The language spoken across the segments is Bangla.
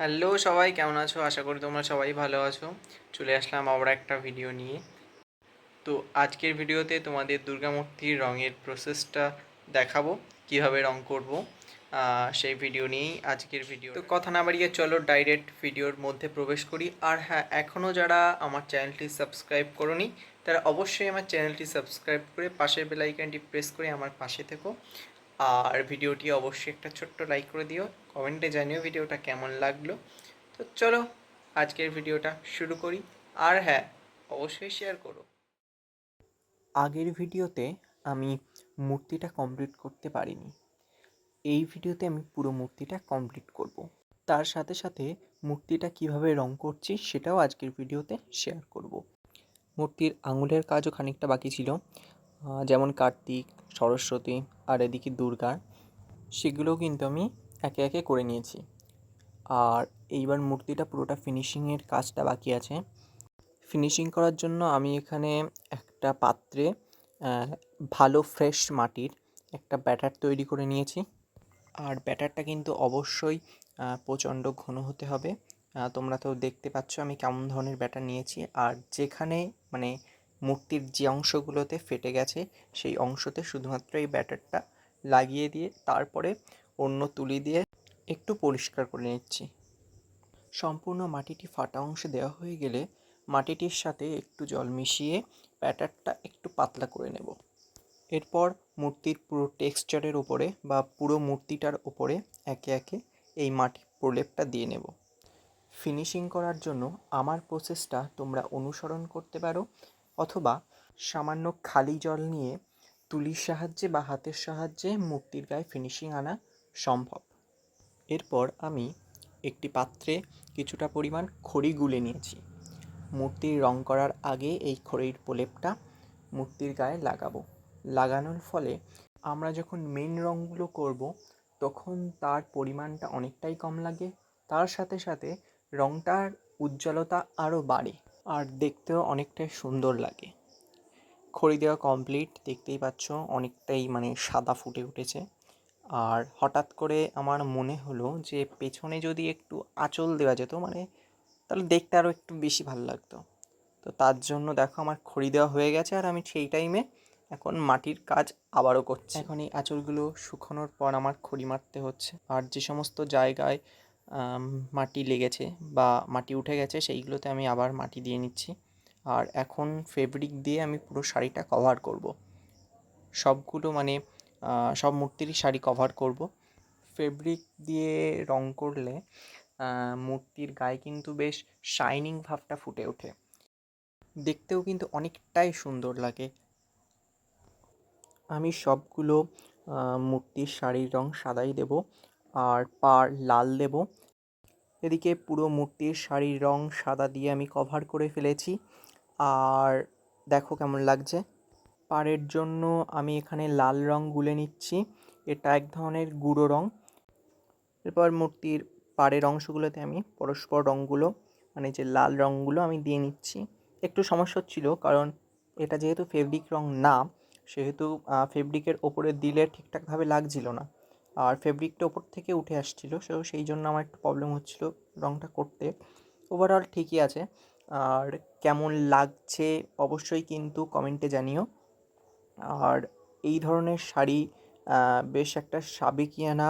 হ্যালো সবাই কেমন আছো? আশা করি তোমরা সবাই ভালো আছো। চলে আসলাম আবার একটা ভিডিও নিয়ে। তো আজকের ভিডিওতে তোমাদের দুর্গামূর্তির রঙের প্রসেসটা দেখাবো, কীভাবে রং করব সেই ভিডিও নিয়েই আজকের ভিডিও তো কথা না বাড়িয়ে চলো ডাইরেক্ট ভিডিওর মধ্যে প্রবেশ করি। আর হ্যাঁ এখনও যারা আমার চ্যানেলটি সাবস্ক্রাইব করনি, তারা অবশ্যই আমার চ্যানেলটি সাবস্ক্রাইব করে পাশের বেল আইকনটি প্রেস করে আমার পাশে থেকো। আর ভিডিওটি অবশ্যই একটা ছোট্ট লাইক করে দিও কমেন্টে জানিও ভিডিওটা কেমন লাগল। তো চলো, আজকের ভিডিওটা শুরু করি। আর হ্যাঁ অবশ্যই শেয়ার করো। আগের ভিডিওতে আমি মূর্তিটা কমপ্লিট করতে পারিনি। এই ভিডিওতে আমি পুরো মূর্তিটা কমপ্লিট করব। তার সাথে সাথে মূর্তিটা কীভাবে রং করছি সেটাও আজকের ভিডিওতে শেয়ার করব। মূর্তির আঙুলের কাজও খানিকটা বাকি ছিল। যেমন কার্তিক, সরস্বতী আর এদিকে দুর্গার সেগুলোও কিন্তু আমি একে একে করে নিয়েছি। আর এইবার মূর্তিটা পুরোটা ফিনিশিংয়ের কাজটা বাকি আছে। ফিনিশিং করার জন্য আমি এখানে একটা পাত্রে ভালো ফ্রেশ মাটির একটা ব্যাটার তৈরি করে নিয়েছি। আর ব্যাটারটা কিন্তু অবশ্যই প্রচণ্ড ঘন হতে হবে। তোমরা তো দেখতে পাচ্ছ আমি কেমন ধরনের ব্যাটার নিয়েছি। আর যেখানে মানে মূর্তির যে অংশগুলোতে ফেটে গেছে, সেই অংশতে শুধুমাত্র এই ব্যাটারটা লাগিয়ে দিয়ে তারপরে অন্য তুলি দিয়ে একটু পরিষ্কার করে নিচ্ছি। সম্পূর্ণ মাটিটি ফাটা অংশে দেওয়া হয়ে গেলে মাটিটির সাথে একটু জল মিশিয়ে ব্যাটারটা একটু পাতলা করে নেব। এরপর মূর্তির পুরো টেক্সচারের ওপরে বা পুরো মূর্তিটার ওপরে একে একে এই মাটির প্রলেপটা দিয়ে নেব। ফিনিশিং করার জন্য আমার প্রসেসটা তোমরা অনুসরণ করতে পারো। অথবা সামান্য খালি জল নিয়ে তুলির সাহায্যে বা হাতের সাহায্যে মূর্তির গায়ে ফিনিশিং আনা সম্ভব। এরপর আমি একটি পাত্রে কিছুটা পরিমাণ খড়ি গুলে নিয়েছি। মূর্তির রং করার আগে এই খড়ির প্রলেপটা মূর্তির গায়ে লাগাবো। লাগানোর ফলে আমরা যখন মেন রঙগুলো করব, তখন তার পরিমাণটা অনেকটাই কম লাগে। তার সাথে সাথে রঙটার উজ্জ্বলতা আরও বাড়ে। আর দেখতেও অনেকটাই সুন্দর লাগে। খড়ি দেওয়া কমপ্লিট দেখতেই পাচ্ছ অনেকটাই মানে সাদা ফুটে উঠেছে। আর হঠাৎ করে আমার মনে হলো যে পেছনে যদি একটু আঁচল দেওয়া যেত মানে তাহলে দেখতে আরও একটু বেশি ভালো লাগতো। তো তার জন্য দেখো আমার খড়ি দেওয়া হয়ে গেছে আর আমি সেই টাইমে এখন মাটির কাজ আবারও করছি। এখন এই আঁচলগুলো শুকানোর পর আমার খড়ি মারতে হচ্ছে। আর যে সমস্ত জায়গায় মাটি লেগেছে বা মাটি উঠে গেছে, সেইগুলোতে আমি আবার মাটি দিয়ে নিচ্ছি। আর এখন ফেব্রিক দিয়ে আমি পুরো শাড়িটা কভার করব। সবগুলো মানে সব মূর্তিরই শাড়ি কভার করব। ফেব্রিক দিয়ে রং করলে মূর্তির গায়ে কিন্তু বেশ শাইনিং ভাবটা ফুটে ওঠে। দেখতেও কিন্তু অনেকটাই সুন্দর লাগে। আমি সবগুলো মূর্তির শাড়ির রং সাদাই দেব। আর পার লাল দেব এদিকে পুরো মূর্তির শাড়ির রং সাদা দিয়ে আমি কভার করে ফেলেছি। আর দেখো কেমন লাগছে। পাড়ের জন্য আমি এখানে লাল রং গুলে নিচ্ছি। এটা এক ধরনের গুঁড়ো রং। এরপর মূর্তির পাড়ের অংশগুলোতে আমি পরস্পর রঙগুলো মানে যে লাল রঙগুলো আমি দিয়ে নিচ্ছি। একটু সমস্যা হচ্ছিল কারণ এটা যেহেতু ফেব্রিক রং না, সেহেতু ফেব্রিকের ওপরে দিলে ঠিকঠাকভাবে লাগছিল না। আর ফেব্রিকটা ওপর থেকে উঠে আসছিল সো সেই জন্য আমার একটু প্রবলেম হচ্ছিল রঙটা করতে। ওভারঅল ঠিকই আছে, আর কেমন লাগছে অবশ্যই কিন্তু কমেন্টে জানিও। আর এই ধরনের শাড়ি বেশ একটা সাবেকিয়ানা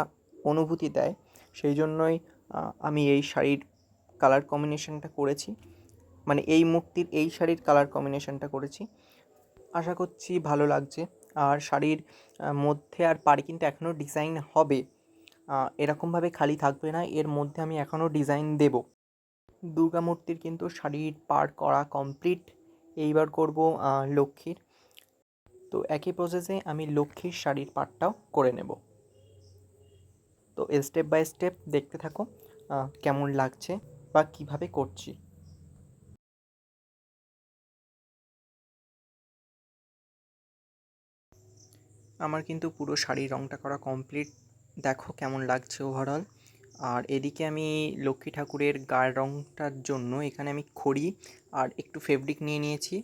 অনুভূতি দেয়, সেই জন্যই আমি এই শাড়ির কালার কম্বিনেশনটা করেছি। মানে এই মূর্তির এই শাড়ির কালার কম্বিনেশনটা করেছি। আশা করছি ভালো লাগছে। আর শাড়ির মধ্যে আর পাড়ে কিন্তু এখনও ডিজাইন হবে। এরকমভাবে খালি থাকবে না, এর মধ্যে আমি এখনও ডিজাইন দেব। দুর্গা মূর্তির কিন্তু শাড়ির পাড় করা কমপ্লিট এইবার করব লক্ষ্মীর। তো একই প্রসেসে আমি লক্ষ্মীর শাড়ির পাটটাও করে নেব। তো স্টেপ বাই স্টেপ দেখতে থাকো কেমন লাগছে বা কীভাবে করছি। আমার কিন্তু পুরো শাড়ির রঙটা করা কমপ্লিট দেখো কেমন লাগছে ওভারঅল আর এদিকে আমি লক্ষ্মী ঠাকুরের গায়ের রঙটার জন্য এখানে আমি খড়ি আর একটু ফেব্রিক নিয়ে নিয়েছি।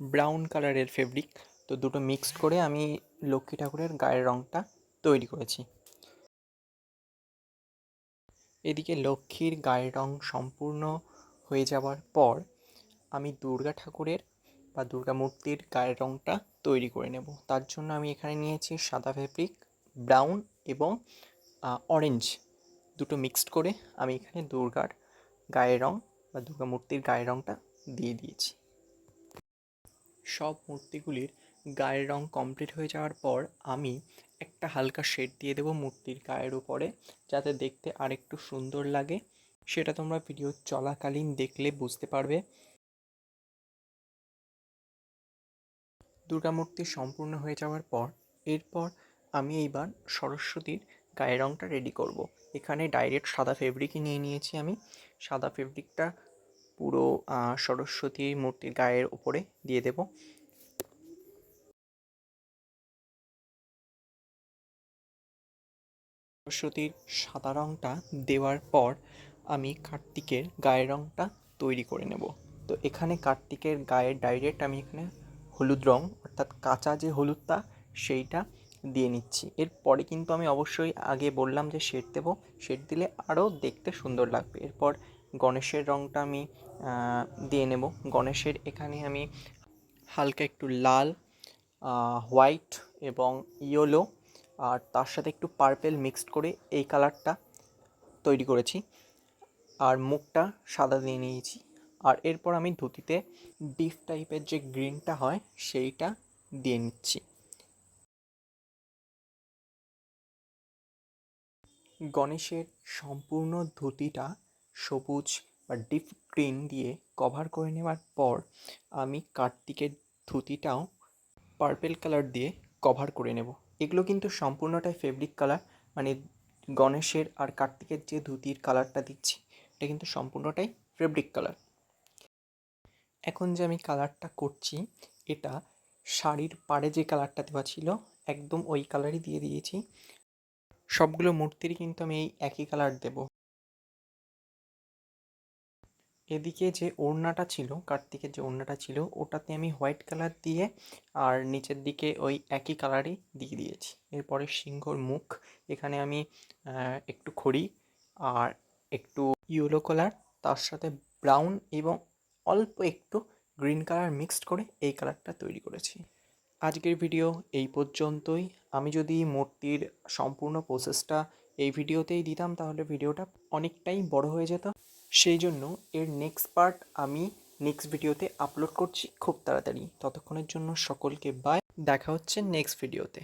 ব্রাউন কালারের ফেব্রিক তো দুটো মিক্সড করে আমি লক্ষ্মী ঠাকুরের গায়ের রঙটা তৈরি করেছি। এদিকে লক্ষ্মীর গায়ের রং সম্পূর্ণ হয়ে যাওয়ার পর আমি দুর্গা ঠাকুরের বা দুর্গা মূর্তির গায়ের রঙটা তৈরি করে নেব। তার জন্য আমি এখানে নিয়েছি সাদা ফেব্রিক ব্রাউন এবং অরেঞ্জ দুটো মিক্সড করে আমি এখানে দুর্গার গায়ের রং বা দুর্গা মূর্তির গায়ের রঙটা দিয়ে দিয়েছি। সব মূর্তিগুলির গায়ের রং কমপ্লিট হয়ে যাওয়ার পর আমি একটা হালকা শেড দিয়ে দেবো মূর্তির গায়ের উপরে, যাতে দেখতে আরেকটু সুন্দর লাগে। সেটা তোমরা ভিডিও চলাকালীন দেখলে বুঝতে পারবে। দুর্গা মূর্তি সম্পূর্ণ হয়ে যাওয়ার পর, এরপর আমি এইবার সরস্বতীর গায়ের রঙটা রেডি করব। এখানে ডাইরেক্ট সাদা ফেব্রিকই নিয়ে নিয়েছি আমি। সাদা ফেব্রিকটা পুরো সরস্বতী মূর্তির গায়ের ওপরে দিয়ে দেব। সরস্বতীর সাদা রঙটা দেওয়ার পর আমি কার্তিকের গায়ের রঙটা তৈরি করে নেব। তো এখানে কার্তিকের গায়ের ডাইরেক্ট আমি এখানে হলুদ রং, অর্থাৎ কাঁচা যে হলুদটা, সেইটা দিয়ে নিচ্ছি। এরপরে কিন্তু আমি অবশ্যই আগে বললাম যে শেড দেবো। শেড দিলে আরও দেখতে সুন্দর লাগবে। এরপর গণেশের রঙটা আমি দিয়ে নেব। গণেশের এখানে আমি হালকা একটু লাল হোয়াইট এবং ইয়েলো আর তার সাথে একটু পার্পেল মিক্সড করে এই কালারটা তৈরি করেছি। আর মুখটা সাদা দিয়ে নিয়েছি। আর এরপর আমি ধুতিতে ডিফ টাইপের যে গ্রিনটা হয়, সেইটা দিয়ে নিচ্ছি। গণেশের সম্পূর্ণ ধুতিটা সবুজ বা ডিপ গ্রিন দিয়ে কভার করে নেওয়ার পর আমি কার্তিকের ধুতিটাও পার্পেল কালার দিয়ে কভার করে নেব। এগুলো কিন্তু সম্পূর্ণটাই ফেব্রিক কালার মানে গণেশের আর কার্তিকের যে ধুতির কালারটা দিচ্ছি, এটা কিন্তু সম্পূর্ণটাই ফেব্রিক কালার। এখন যে আমি কালারটা করছি, এটা শাড়ির পাড়ে যে কালারটা দেওয়া ছিল, একদম ওই কালারই দিয়ে দিয়েছি। সবগুলো মূর্তিরই কিন্তু আমি এই একই কালার দেব। এদিকে যে ওড়নাটা ছিল, কার্তিকের যে ওড়নাটা ছিল, ওটাতে আমি হোয়াইট কালার দিয়ে আর নিচের দিকে ওই একই কালারই দিয়ে দিয়েছি। এরপরে সিংহর মুখ, এখানে আমি একটু খড়ি আর একটু ইয়েলো কালার তার সাথে ব্রাউন এবং অল্প একটু গ্রিন কালার মিক্সড করে এই কালারটা তৈরি করেছি। আজকের ভিডিও এই পর্যন্তই। আমি যদি মূর্তির সম্পূর্ণ প্রসেসটা এই ভিডিওতেই দিতাম, তাহলে ভিডিওটা অনেকটাই বড় হয়ে যেত। সেই জন্য এর নেক্সট পার্ট আমি নেক্সট ভিডিওতে আপলোড করছি। খুব তাড়াতাড়ি। ততক্ষণের জন্য সকলকে বাই দেখা হচ্ছে নেক্সট ভিডিওতে।